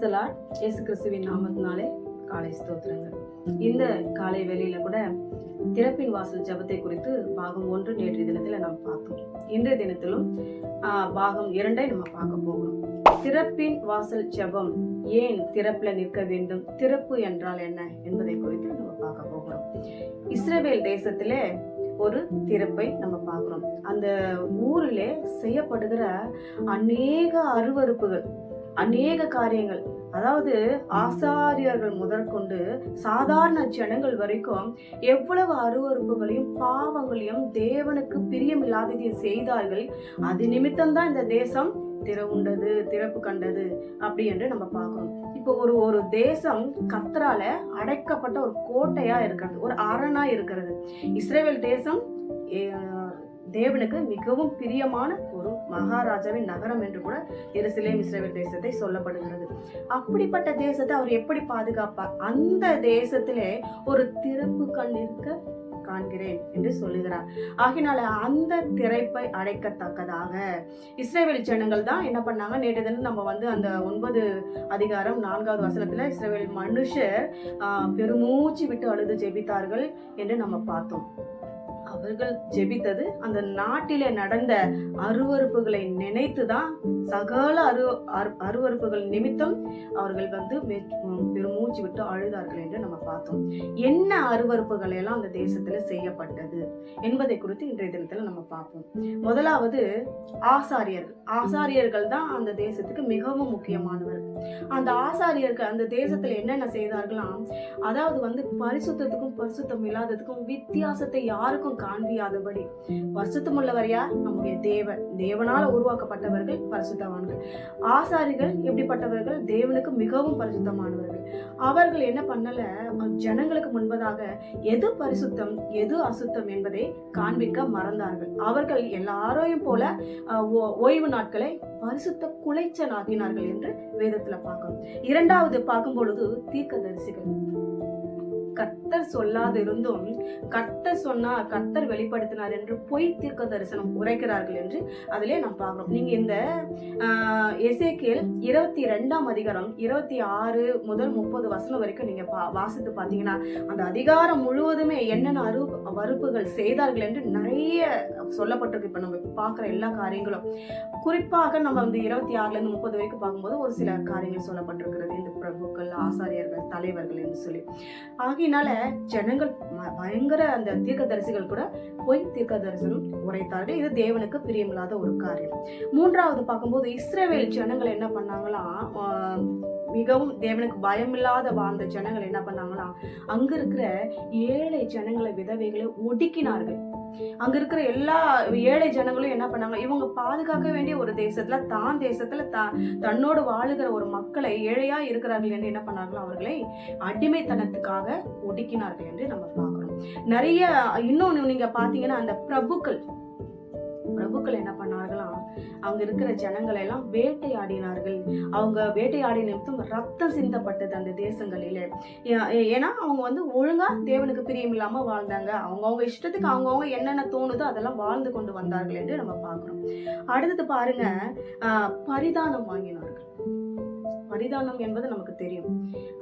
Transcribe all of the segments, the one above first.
Praise the Lord இயேசு கிறிஸ்துவின் நாமத்தினாலே காலை ஸ்தோத்திரங்கள். இந்த காலை வேலையில கூட திறப்பின் வாசல் ஜெபத்தை குறித்து பாகம் ஒன்று நேற்றைய தினத்தில் நாம் பார்த்தோம். இன்றைய தினத்திலும் பாகம் இரண்டை நம்ம பார்க்க போகிறோம். திறப்பின் வாசல் ஜெபம் ஏன் திறப்புல நிற்க வேண்டும்? திறப்பு என்றால் என்ன என்பதை குறித்து நம்ம பார்க்க போகிறோம். இஸ்ரேவேல் தேசத்திலே ஒரு திறப்பை நம்ம பார்க்குறோம். அந்த ஊரில் செய்யப்படுகிற அநேக அருவருப்புகள் அநேக காரியங்கள். அதாவது ஆசாரியர்கள் முதற்கொண்டு சாதாரண ஜனங்கள் வரைக்கும் எவ்வளவு அருவறுப்புகளையும் பாவங்களையும் தேவனுக்கு பிரியமில்லாததையும் செய்தார்கள். அது நிமித்தம்தான் இந்த தேசம் திறவுண்டது திறப்பு கண்டது அப்படி என்று நம்ம பார்க்கணும் இப்போ ஒரு ஒரு தேசம் கத்தரால அடைக்கப்பட்ட ஒரு கோட்டையா இருக்கிறது ஒரு அரணா இருக்கிறது. இஸ்ரேல் தேசம் தேவனுக்கு மிகவும் பிரியமான ஒரு மகாராஜாவின் நகரம் என்று கூட எருசலேம் இஸ்ரேல் தேசத்தை சொல்லப்படுகிறது. அப்படிப்பட்ட தேசத்தை அவர் எப்படி பாதுகாப்பார்? அந்த தேசத்திலே ஒரு திறப்பு கண் இருக்க காண்கிறேன் என்று சொல்லுகிறார். ஆகினால அந்த திரைப்பை அடைக்கத்தக்கதாக. இஸ்ரேவேல் ஜனங்கள் தான் என்ன பண்ணாங்க? நேற்று தினம் நம்ம வந்து அந்த ஒன்பது அதிகாரம் நான்காவது வசனத்துல இஸ்ரேவேல் மனுஷர் பெருமூச்சு விட்டு அழுது ஜெபித்தார்கள் என்று நம்ம பார்த்தோம். அவர்கள் ஜெபித்தது. அந்த நாட்டிலே நடந்த அருவருப்புகளை நினைத்து தான் சகல அரு அரு- அருவருப்புகள் நிமித்தம் அவர்கள் வந்து பெருமூச்சு விட்டு அழுதார்கள் என்று நம்ம பார்த்தோம். என்ன அருவறுப்புகள் எல்லாம் அந்த தேசத்துல செய்யப்பட்டது என்பதை குறித்து இன்றைய தினத்துல நம்ம பார்ப்போம். முதலாவது ஆசாரியர்கள். ஆசாரியர்கள் தான் அந்த தேசத்துக்கு மிகவும் முக்கியமானவர்கள். அந்த ஆசாரியர்கள் அந்த தேசத்தில் என்னென்ன செய்தார்களாம்? அதாவது வந்து பரிசுத்தத்துக்கும் பரிசுத்தம் இல்லாததுக்கும் வித்தியாசத்தை யாருக்கும் காண்பியாதபடி. பரிசுத்தம் உள்ளவர் யார்? நம்முடைய தேவன். தேவனால உருவாக்கப்பட்டவர்கள் பரிசுத்தவான்கள். ஆசாரிகள் எப்படிப்பட்டவர்கள்? தேவனுக்கு மிகவும் பரிசுத்தமானவர்கள். அவர்கள் என்ன பண்ணல? ஜனங்களுக்கு முன்பதாக எது பரிசுத்தம் எது அசுத்தம் என்பதை காண்பிக்க மறந்தார்கள். அவர்கள் எல்லாரையும் போல ஓய்வு நாட்களை பரிசுத்த குலைச்சல் ஆக்கினார்கள் என்று வேதத்துல பார்க்கணும். இரண்டாவது பார்க்கும் பொழுது தீர்க்க தரிசிகள் சொல்லாது இருந்தும் கர்த்தர் சொன்னார் கர்த்தர் வெளிப்படுத்தினார் என்று பொய் தீர்க்க தரிசனம் உரைக்கிறார்கள் என்று அதிலே நாம் பார்க்கிறோம். நீங்க இந்த எசேக்கியல் இருபத்தி ரெண்டாம் அதிகாரம் இருபத்தி ஆறு முதல் முப்பது வசனம் வரைக்கும் நீங்க பா- வாசித்து பார்த்தீங்கன்னா அந்த அதிகாரம் முழுவதுமே என்னென்ன அரு வறுப்புகள் செய்தார்கள் என்று நிறைய சொல்லப்பட்டிருக்கு. இப்ப நம்ம பார்க்குற எல்லா காரியங்களும். குறிப்பாக நம்ம வந்து இருபத்தி ஆறுல இருந்து முப்பது வரைக்கும் பார்க்கும்போது ஒரு சில காரியங்கள் சொல்லப்பட்டிருக்கிறது. பிரபுக்கள் ஆசாரியர்கள் தலைவர்கள் என்று சொல்லி. ஆகையினால ஜனங்கள் பயங்கர அந்த தீர்க்கதரிசிகள் கூட பொய் தீர்க்க தரிசனம் உரைத்தார்கள். இது தேவனுக்கு பிரியமில்லாத ஒரு காரியம். மூன்றாவது பார்க்கும்போது இஸ்ரேவேல் ஜனங்கள் என்ன பண்ணாங்களாம் மிகவும் தேவனுக்கு பயமில்லாத வாழ்ந்த ஜனங்கள் என்ன பண்ணாங்களாம் அங்க இருக்கிற ஏழை ஜனங்களை விதவைகளை ஒடுக்கினார்கள். அங்க இருக்கிற எல்லா ஏழை ஜனங்களும் என்ன பண்ணாங்க? இவங்க பாதுகாக்க வேண்டிய ஒரு தேசத்துல தான் தேசத்துல தன்னோடு வாழுகிற ஒரு மக்களை ஏழையா இருக்கிறார்கள் என்று என்ன பண்ணார்கள் அவர்களை அடிமைத்தனத்துக்காக ஒடுக்கினார்கள் என்று நம்ம பார்க்கிறோம். நிறைய இன்னொன்னு நீங்க பாத்தீங்கன்னா அந்த பிரபுக்கள் பிரபுக்கள் என்ன பண்ணார்களாம் அங்க இருக்கிற ஜனங்களை எல்லாம் வேட்டையாடினார்கள். அவங்க வேட்டையாடி நிமித்தம் ரத்தம் சிந்தப்பட்டது அந்த தேசங்களிலே. ஏன்னா அவங்க வந்து ஒழுங்கா தேவனுக்கு பிரியம் இல்லாம வாழ்ந்தாங்க. அவங்கவுங்க இஷ்டத்துக்கு அவங்கவுங்க என்னென்ன தோணுதோ அதெல்லாம் வாழ்ந்து கொண்டு வந்தார்கள் என்று நம்ம பார்க்குறோம். அடுத்தது பாருங்க பரிதானம் வாங்கினார்கள். பரிதானம் என்பது நமக்கு தெரியும்.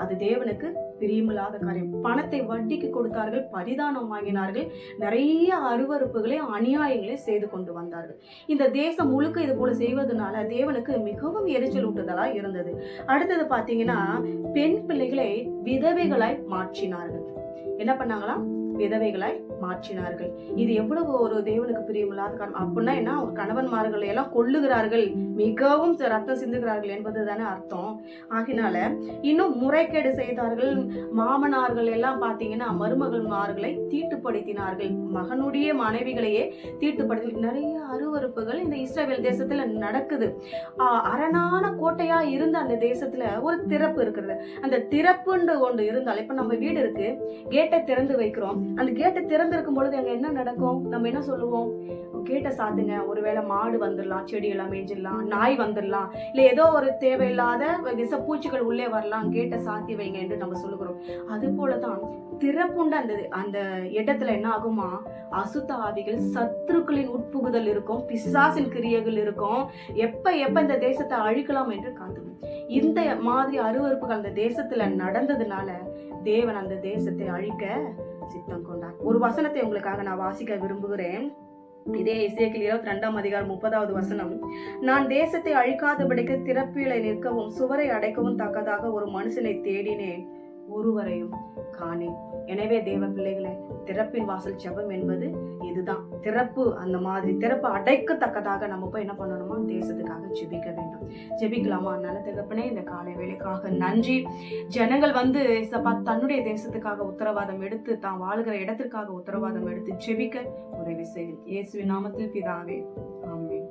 அது தேவனுக்கு பிரியமில்லாத காரியம். பணத்தை வட்டிக்கு கொடுத்தார்கள் பரிதானம் வாங்கினார்கள் நிறைய அருவருப்புகளையும் அநியாயங்களையும் செய்து கொண்டு வந்தார்கள். இந்த தேசம் முழுக்க இது போல செய்வதனால தேவனுக்கு மிகவும் எரிச்சல் ஊட்டுதலா இருந்தது. அடுத்தது பாத்தீங்கன்னா பெண் பிள்ளைகளை விதவைகளாய் மாற்றினார்கள். என்ன பண்ணாங்களாம்? விதவைகளாய் மாற்றினார்கள். இது எவ்வளவு ஒரு தேவனுக்கு பிரியமில்லாத காரணம். அப்படின்னா என்ன? அவர் கணவன்மார்களை எல்லாம் கொல்லுகிறார்கள். மிகவும் ரத்தம் சிந்துகிறார்கள் என்பது தானே அர்த்தம். ஆகினால இன்னும் முறைகேடு செய்தார்கள். மாமனார்கள் எல்லாம் பாத்தீங்கன்னா மருமகள்மார்களை தீட்டுப்படுத்தினார்கள். மகனுடைய மனைவிகளையே தீட்டுப்படுத்தி நிறைய அருவருப்புகள் இந்த இஸ்ரேல் தேசத்துல நடக்குது. அரணான கோட்டையா இருந்த அந்த தேசத்துல ஒரு திறப்பு இருக்கிறது. அந்த திறப்புன்ற ஒன்று இருந்தால் இப்ப நம்ம வீடு இருக்கு. கேட்டை திறந்து வைக்கிறோம். அந்த கேட்டை திறந்திருக்கும் பொழுது அங்க என்ன நடக்கும்? நம்ம என்ன சொல்லுவோம்? கேட்டை சாத்துங்க. ஒருவேளை மாடு வந்துடலாம் செடியெல்லாம் மேய்ஞ்சிடலாம் நாய் வந்துடலாம் இல்ல ஏதோ ஒரு தேவையில்லாத விஷப்பூச்சிகள் உள்ளே வரலாம் கேட்டை சாத்தி வைங்க என்று நம்ம சொல்லுகிறோம். அது போலதான் திறப்புண்ட அந்த அந்த இடத்துல என்ன ஆகுமா? அசுத்த ஆவிகள் சத்துருக்களின் உட்புகுதல் இருக்கும் பிசாசின் கிரியைகள் இருக்கும். எப்ப எப்ப இந்த தேசத்தை அழிக்கலாம் என்று காத்துக்கும் இந்த மாதிரி அருவருப்புகள் அந்த தேசத்துல நடந்ததுனால தேவன் அந்த தேசத்தை அழிக்க சித்தம் கொண்டார். ஒரு வசனத்தை உங்களுக்காக நான் வாசிக்க விரும்புகிறேன். இதே இசைக்கில் இருபத்தி ரெண்டாம் அதிகாரம் முப்பதாவது வசனம். நான் தேசத்தை அழிக்காதபடிக்கு திறப்பிலை நிற்கவும் சுவரை அடைக்கவும் தக்கதாக ஒரு மனுஷனை தேடினேன். ஒருவரையும் காணேன். எனவே தேவ பிள்ளைகளே திறப்பின் வாசல் ஜெபம் என்பது இதுதான். திறப்பு அந்த மாதிரி திறப்பு அடைக்கத்தக்கதாக நம்ம போய் என்ன பண்ணணுமா? தேசத்துக்காக ஜெபிக்க வேண்டும். ஜெபிக்கலாமா? நல்ல தகப்பனே இந்த காலை வேலைக்காக நன்றி. ஜனங்கள் வந்து ஏசப்பா தன்னுடைய தேசத்துக்காக உத்தரவாதம் எடுத்து தான் வாழுகிற இடத்திற்காக உத்தரவாதம் எடுத்து ஜெபிக்க உதவி செய்யும். இயேசுவின் நாமத்தில் பிதாவே ஆமே